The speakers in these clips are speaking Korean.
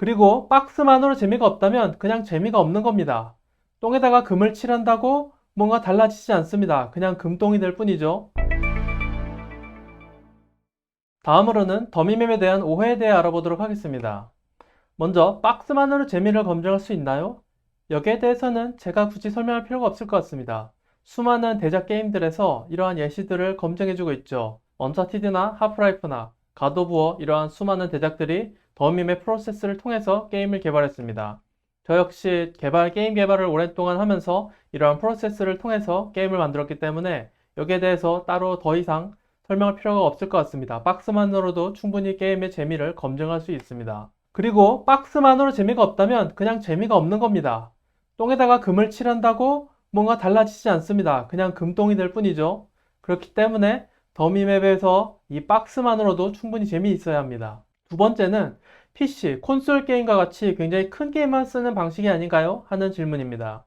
그리고 박스만으로 재미가 없다면 그냥 재미가 없는 겁니다. 똥에다가 금을 칠한다고 뭔가 달라지지 않습니다. 그냥 금똥이 될 뿐이죠. 다음으로는 더미맵에 대한 오해에 대해 알아보도록 하겠습니다. 먼저 박스만으로 재미를 검증할 수 있나요? 여기에 대해서는 제가 굳이 설명할 필요가 없을 것 같습니다. 수많은 대작 게임들에서 이러한 예시들을 검증해주고 있죠. 언차티드나 하프라이프나 가도부어 이러한 수많은 대작들이 더미맵 프로세스를 통해서 게임을 개발했습니다. 저 역시 개발, 게임 개발을 오랫동안 하면서 이러한 프로세스를 통해서 게임을 만들었기 때문에 여기에 대해서 따로 더 이상 설명할 필요가 없을 것 같습니다. 박스만으로도 충분히 게임의 재미를 검증할 수 있습니다. 그리고 박스만으로 재미가 없다면 그냥 재미가 없는 겁니다. 똥에다가 금을 칠한다고 뭔가 달라지지 않습니다. 그냥 금똥이 될 뿐이죠. 그렇기 때문에 더미맵에서 이 박스만으로도 충분히 재미있어야 합니다. 두 번째는 PC, 콘솔 게임과 같이 굉장히 큰 게임만 쓰는 방식이 아닌가요? 하는 질문입니다.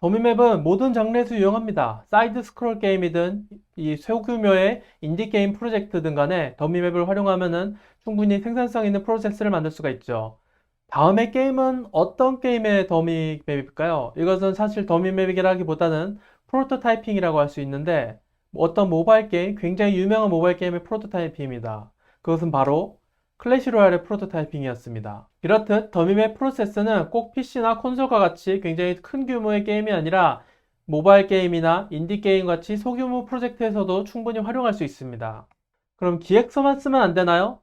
더미맵은 모든 장르에서 유용합니다. 사이드 스크롤 게임이든 이 소규모의 인디 게임 프로젝트든 간에 더미맵을 활용하면은 충분히 생산성 있는 프로세스를 만들 수가 있죠. 다음의 게임은 어떤 게임의 더미맵일까요? 이것은 사실 더미맵이라기보다는 프로토타이핑이라고 할 수 있는데 어떤 모바일 게임, 굉장히 유명한 모바일 게임의 프로토타이핑입니다. 그것은 바로 클래시 로얄의 프로토타이핑이었습니다. 이렇듯 더미맵 프로세스는 꼭 PC나 콘솔과 같이 굉장히 큰 규모의 게임이 아니라 모바일 게임이나 인디 게임 같이 소규모 프로젝트에서도 충분히 활용할 수 있습니다. 그럼 기획서만 쓰면 안 되나요?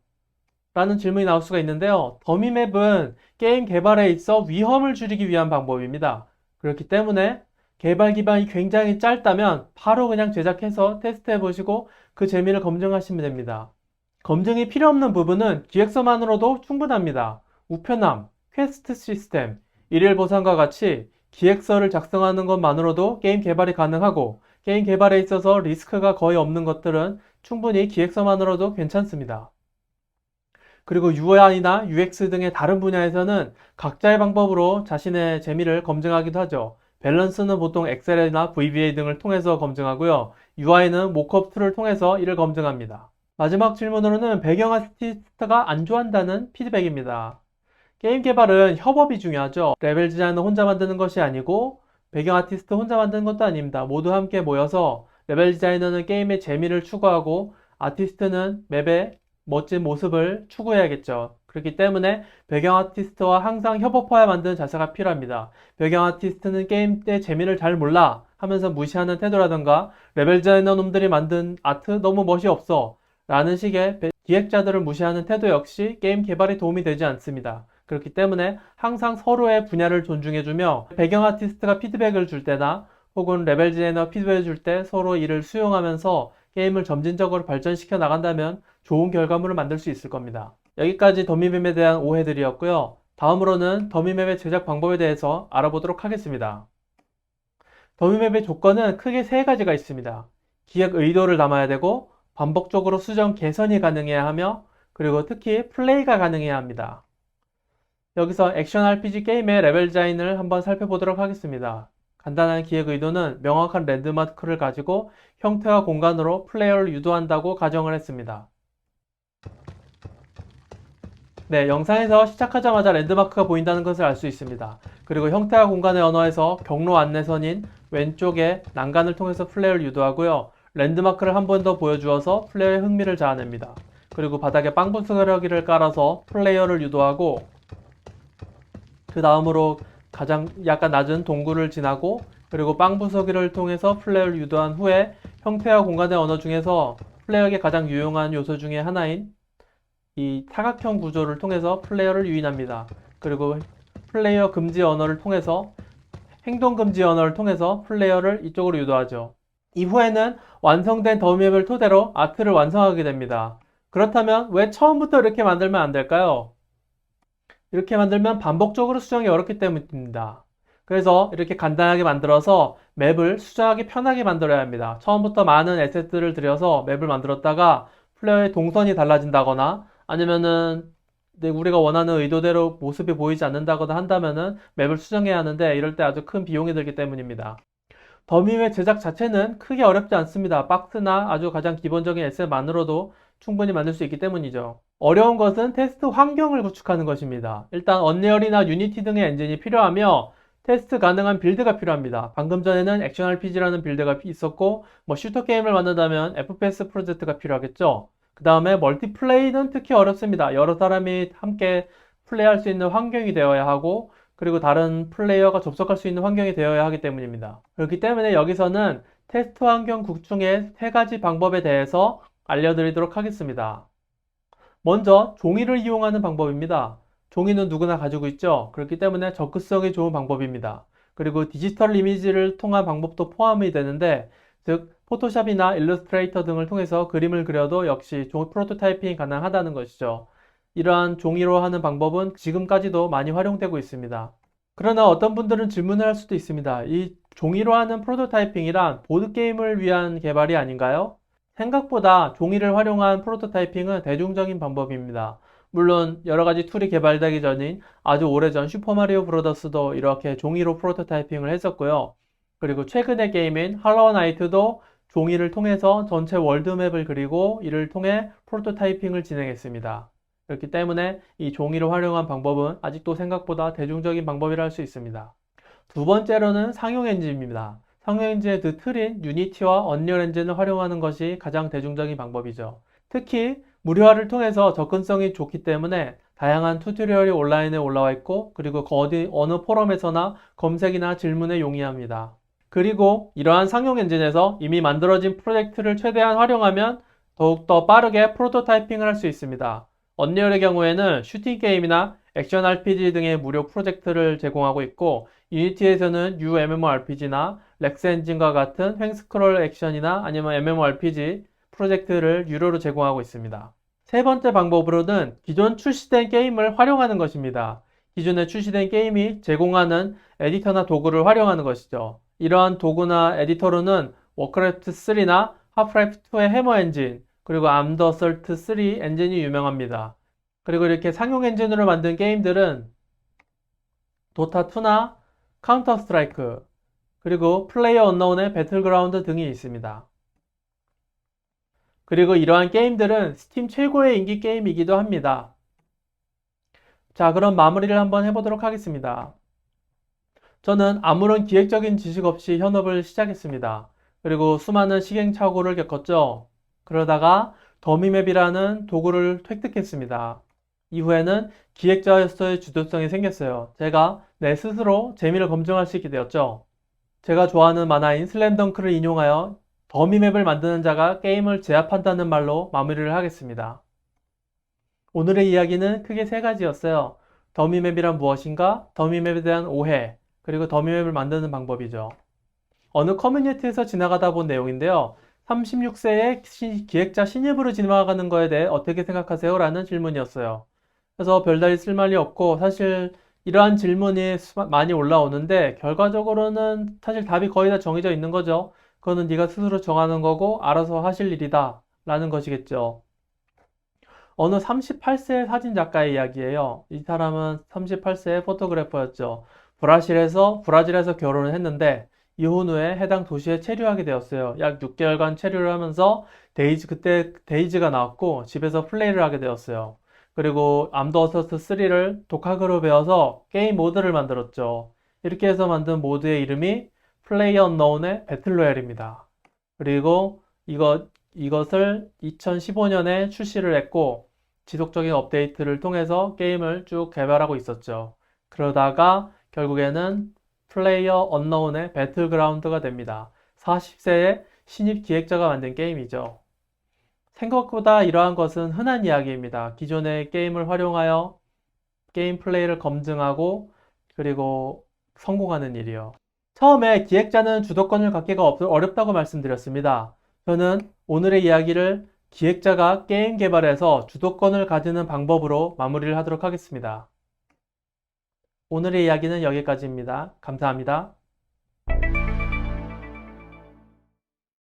라는 질문이 나올 수가 있는데요. 더미맵은 게임 개발에 있어 위험을 줄이기 위한 방법입니다. 그렇기 때문에 개발 기반이 굉장히 짧다면 바로 그냥 제작해서 테스트해 보시고 그 재미를 검증하시면 됩니다. 검증이 필요 없는 부분은 기획서만으로도 충분합니다. 우편함, 퀘스트 시스템, 일일 보상과 같이 기획서를 작성하는 것만으로도 게임 개발이 가능하고 게임 개발에 있어서 리스크가 거의 없는 것들은 충분히 기획서만으로도 괜찮습니다. 그리고 UI나 UX 등의 다른 분야에서는 각자의 방법으로 자신의 재미를 검증하기도 하죠. 밸런스는 보통 엑셀이나 VBA 등을 통해서 검증하고요. UI는 모컵 툴을 통해서 이를 검증합니다. 마지막 질문으로는 배경 아티스트가 안 좋아한다는 피드백입니다. 게임 개발은 협업이 중요하죠. 레벨 디자이너 혼자 만드는 것이 아니고 배경 아티스트 혼자 만드는 것도 아닙니다. 모두 함께 모여서 레벨 디자이너는 게임의 재미를 추구하고 아티스트는 맵의 멋진 모습을 추구해야겠죠. 그렇기 때문에 배경 아티스트와 항상 협업하여 만드는 자세가 필요합니다. 배경 아티스트는 게임 때 재미를 잘 몰라 하면서 무시하는 태도라던가 레벨 디자이너 놈들이 만든 아트 너무 멋이 없어 라는 식의 기획자들을 무시하는 태도 역시 게임 개발에 도움이 되지 않습니다. 그렇기 때문에 항상 서로의 분야를 존중해주며 배경 아티스트가 피드백을 줄 때나 혹은 레벨 디자이너 피드백을 줄 때 서로 이를 수용하면서 게임을 점진적으로 발전시켜 나간다면 좋은 결과물을 만들 수 있을 겁니다. 여기까지 더미맵에 대한 오해들이었고요. 다음으로는 더미맵의 제작 방법에 대해서 알아보도록 하겠습니다. 더미맵의 조건은 크게 세 가지가 있습니다. 기획 의도를 담아야 되고 반복적으로 수정 개선이 가능해야 하며 그리고 특히 플레이가 가능해야 합니다. 여기서 액션 RPG 게임의 레벨 디자인을 한번 살펴보도록 하겠습니다. 간단한 기획 의도는 명확한 랜드마크를 가지고 형태와 공간으로 플레이어를 유도한다고 가정을 했습니다. 네, 영상에서 시작하자마자 랜드마크가 보인다는 것을 알 수 있습니다. 그리고 형태와 공간의 언어에서 경로 안내선인 왼쪽에 난간을 통해서 플레이어를 유도하고요. 랜드마크를 한 번 더 보여주어서 플레이어의 흥미를 자아냅니다. 그리고 바닥에 빵 부스러기를 깔아서 플레이어를 유도하고 그 다음으로 가장 약간 낮은 동굴을 지나고 그리고 빵 부서기를 통해서 플레이어를 유도한 후에 형태와 공간의 언어 중에서 플레이어에게 가장 유용한 요소 중에 하나인 이 사각형 구조를 통해서 플레이어를 유인합니다. 그리고 플레이어 금지 언어를 통해서 행동 금지 언어를 통해서 플레이어를 이쪽으로 유도하죠. 이후에는 완성된 더미맵을 토대로 아트를 완성하게 됩니다. 그렇다면 왜 처음부터 이렇게 만들면 안 될까요? 이렇게 만들면 반복적으로 수정이 어렵기 때문입니다. 그래서 이렇게 간단하게 만들어서 맵을 수정하기 편하게 만들어야 합니다. 처음부터 많은 에셋들을 들여서 맵을 만들었다가 플레이어의 동선이 달라진다거나 아니면은 우리가 원하는 의도대로 모습이 보이지 않는다거나 한다면은 맵을 수정해야 하는데 이럴 때 아주 큰 비용이 들기 때문입니다. 더미맵 제작 자체는 크게 어렵지 않습니다. 박스나 아주 가장 기본적인 에셋만으로도 충분히 만들 수 있기 때문이죠. 어려운 것은 테스트 환경을 구축하는 것입니다. 일단 언리얼이나 유니티 등의 엔진이 필요하며 테스트 가능한 빌드가 필요합니다. 방금 전에는 액션 RPG라는 빌드가 있었고 뭐 슈터 게임을 만든다면 FPS 프로젝트가 필요하겠죠. 그 다음에 멀티플레이는 특히 어렵습니다. 여러 사람이 함께 플레이할 수 있는 환경이 되어야 하고 그리고 다른 플레이어가 접속할 수 있는 환경이 되어야 하기 때문입니다. 그렇기 때문에 여기서는 테스트 환경 구축의 세 가지 방법에 대해서 알려드리도록 하겠습니다. 먼저 종이를 이용하는 방법입니다. 종이는 누구나 가지고 있죠. 그렇기 때문에 접근성이 좋은 방법입니다. 그리고 디지털 이미지를 통한 방법도 포함이 되는데 즉 포토샵이나 일러스트레이터 등을 통해서 그림을 그려도 역시 종 프로토타이핑이 가능하다는 것이죠. 이러한 종이로 하는 방법은 지금까지도 많이 활용되고 있습니다. 그러나 어떤 분들은 질문을 할 수도 있습니다. 이 종이로 하는 프로토타이핑이란 보드게임을 위한 개발이 아닌가요? 생각보다 종이를 활용한 프로토타이핑은 대중적인 방법입니다. 물론 여러 가지 툴이 개발되기 전인 아주 오래전 슈퍼마리오 브로더스도 이렇게 종이로 프로토타이핑을 했었고요. 그리고 최근의 게임인 할로우 나이트도 종이를 통해서 전체 월드맵을 그리고 이를 통해 프로토타이핑을 진행했습니다. 그렇기 때문에 이 종이를 활용한 방법은 아직도 생각보다 대중적인 방법이라 할 수 있습니다. 두 번째로는 상용 엔진입니다. 상용 엔진의 그 틀인 유니티와 언리얼 엔진을 활용하는 것이 가장 대중적인 방법이죠. 특히 무료화를 통해서 접근성이 좋기 때문에 다양한 튜토리얼이 온라인에 올라와 있고 그리고 그 어디 어느 포럼에서나 검색이나 질문에 용이합니다. 그리고 이러한 상용 엔진에서 이미 만들어진 프로젝트를 최대한 활용하면 더욱더 빠르게 프로토타이핑을 할 수 있습니다. 언리얼의 경우에는 슈팅 게임이나 액션 RPG 등의 무료 프로젝트를 제공하고 있고 유니티에서는 UMMORPG나 렉스 엔진과 같은 횡스크롤 액션이나 아니면 MMORPG 프로젝트를 유료로 제공하고 있습니다. 세 번째 방법으로는 기존 출시된 게임을 활용하는 것입니다. 기존에 출시된 게임이 제공하는 에디터나 도구를 활용하는 것이죠. 이러한 도구나 에디터로는 워크래프트 3나 하프라이프 2의 해머 엔진, 그리고 암더설트 3 엔진이 유명합니다. 그리고 이렇게 상용 엔진으로 만든 게임들은 도타2나 카운터 스트라이크, 그리고 플레이어 언너운의 배틀그라운드 등이 있습니다. 그리고 이러한 게임들은 스팀 최고의 인기 게임이기도 합니다. 자, 그럼 마무리를 한번 해보도록 하겠습니다. 저는 아무런 기획적인 지식 없이 현업을 시작했습니다. 그리고 수많은 시행착오를 겪었죠. 그러다가 더미맵이라는 도구를 획득했습니다. 이후에는 기획자로서의 주도성이 생겼어요. 제가 내 스스로 재미를 검증할 수 있게 되었죠. 제가 좋아하는 만화인 슬램덩크를 인용하여 더미맵을 만드는 자가 게임을 제압한다는 말로 마무리를 하겠습니다. 오늘의 이야기는 크게 세 가지였어요. 더미맵이란 무엇인가? 더미맵에 대한 오해, 그리고 더미맵을 만드는 방법이죠. 어느 커뮤니티에서 지나가다 본 내용인데요. 36세의 기획자 신입으로 지나가는 거에 대해 어떻게 생각하세요? 라는 질문이었어요. 그래서 별다리 쓸말이 없고 사실 이러한 질문이 많이 올라오는데 결과적으로는 사실 답이 거의 다 정해져 있는 거죠. 그거는 네가 스스로 정하는 거고 알아서 하실 일이다 라는 것이겠죠. 어느 38세 사진 작가의 이야기예요. 이 사람은 38세의 포토그래퍼였죠. 브라질에서 브라질에서 결혼을 했는데 이혼 후에 해당 도시에 체류하게 되었어요. 약 6개월간 체류를 하면서 데이즈 그때 데이즈가 나왔고 집에서 플레이를 하게 되었어요. 그리고 암더 어서스트 3를 독학으로 배워서 게임 모드를 만들었죠. 이렇게 해서 만든 모드의 이름이 플레이 언노운의 배틀로얄입니다. 그리고 이것 이것을 2015년에 출시를 했고 지속적인 업데이트를 통해서 게임을 쭉 개발하고 있었죠. 그러다가 결국에는 플레이어 언노운의 배틀그라운드가 됩니다. 40세의 신입 기획자가 만든 게임이죠. 생각보다 이러한 것은 흔한 이야기입니다. 기존의 게임을 활용하여 게임 플레이를 검증하고 그리고 성공하는 일이요. 처음에 기획자는 주도권을 갖기가 어렵다고 말씀드렸습니다. 저는 오늘의 이야기를 기획자가 게임 개발에서 주도권을 가지는 방법으로 마무리를 하도록 하겠습니다. 오늘의 이야기는 여기까지입니다. 감사합니다.